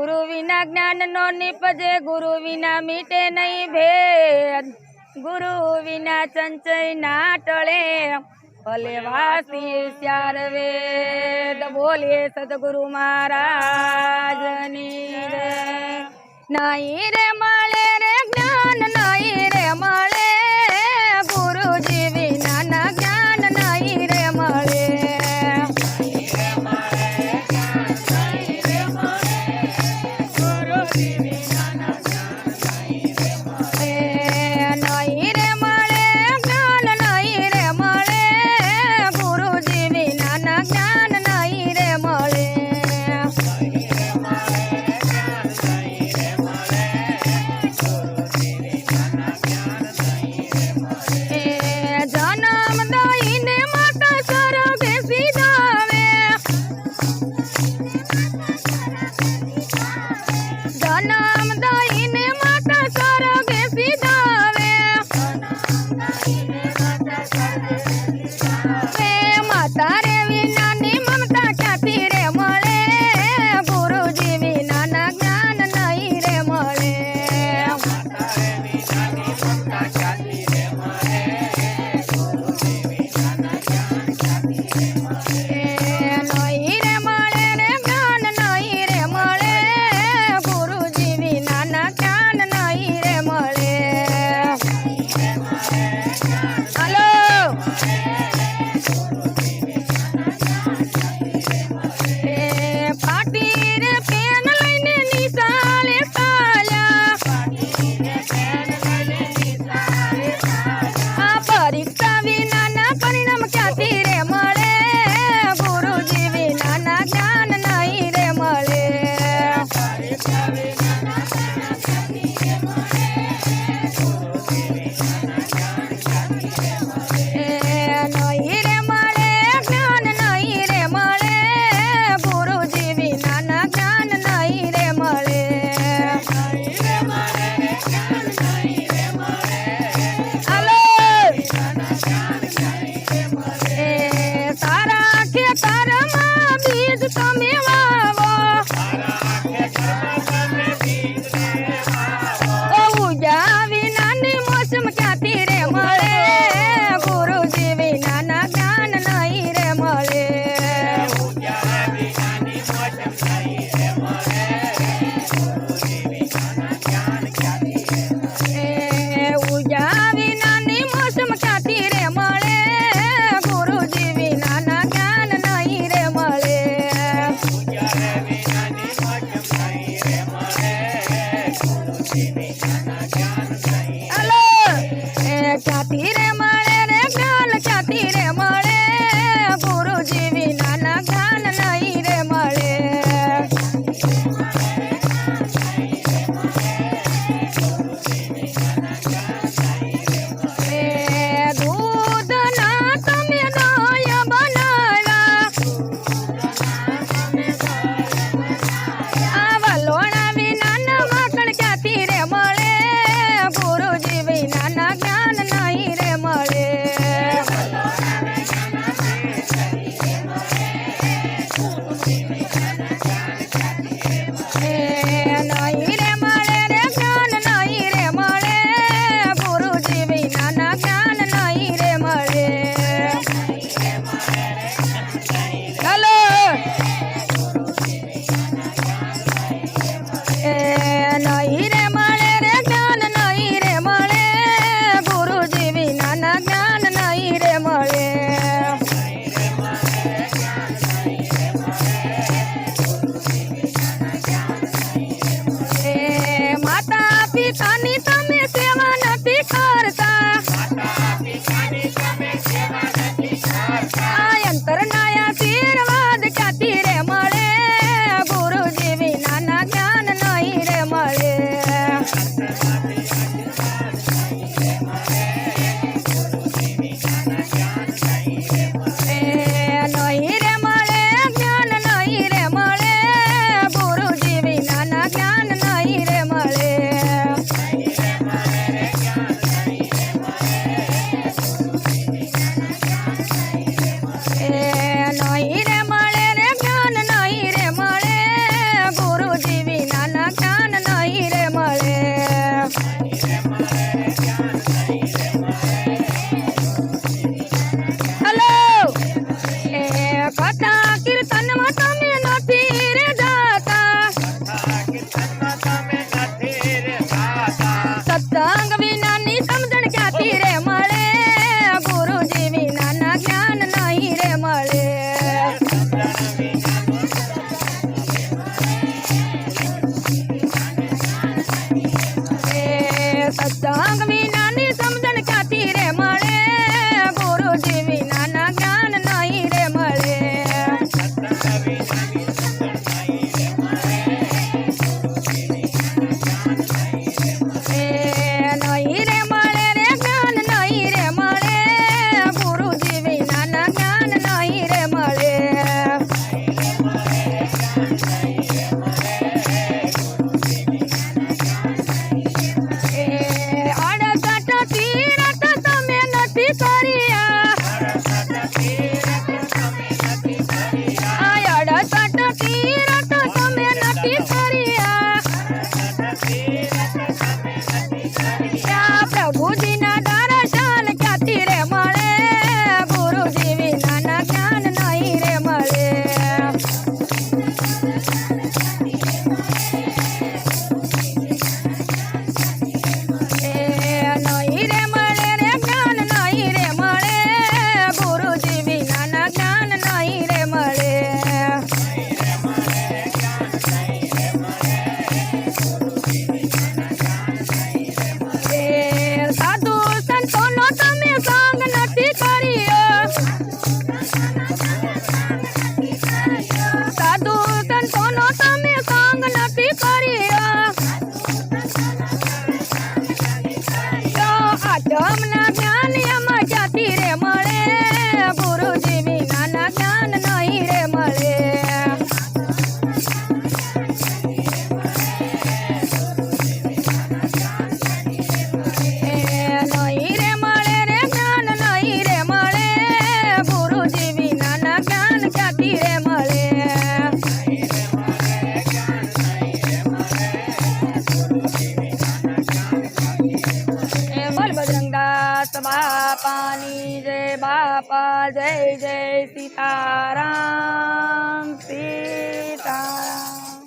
ગુરુ વિના જ્ઞાનનો નિપજે, ગુરુ વિના મીટે નહીં ભેદ. ગુરુ વિના સંચય ના ટળે. ભલે વાસી ચાર વેદ, બોલે સદગુરુ મહારાજની રે નહીં રે தங்கமே நான் બાપા જય જય સીતારામ.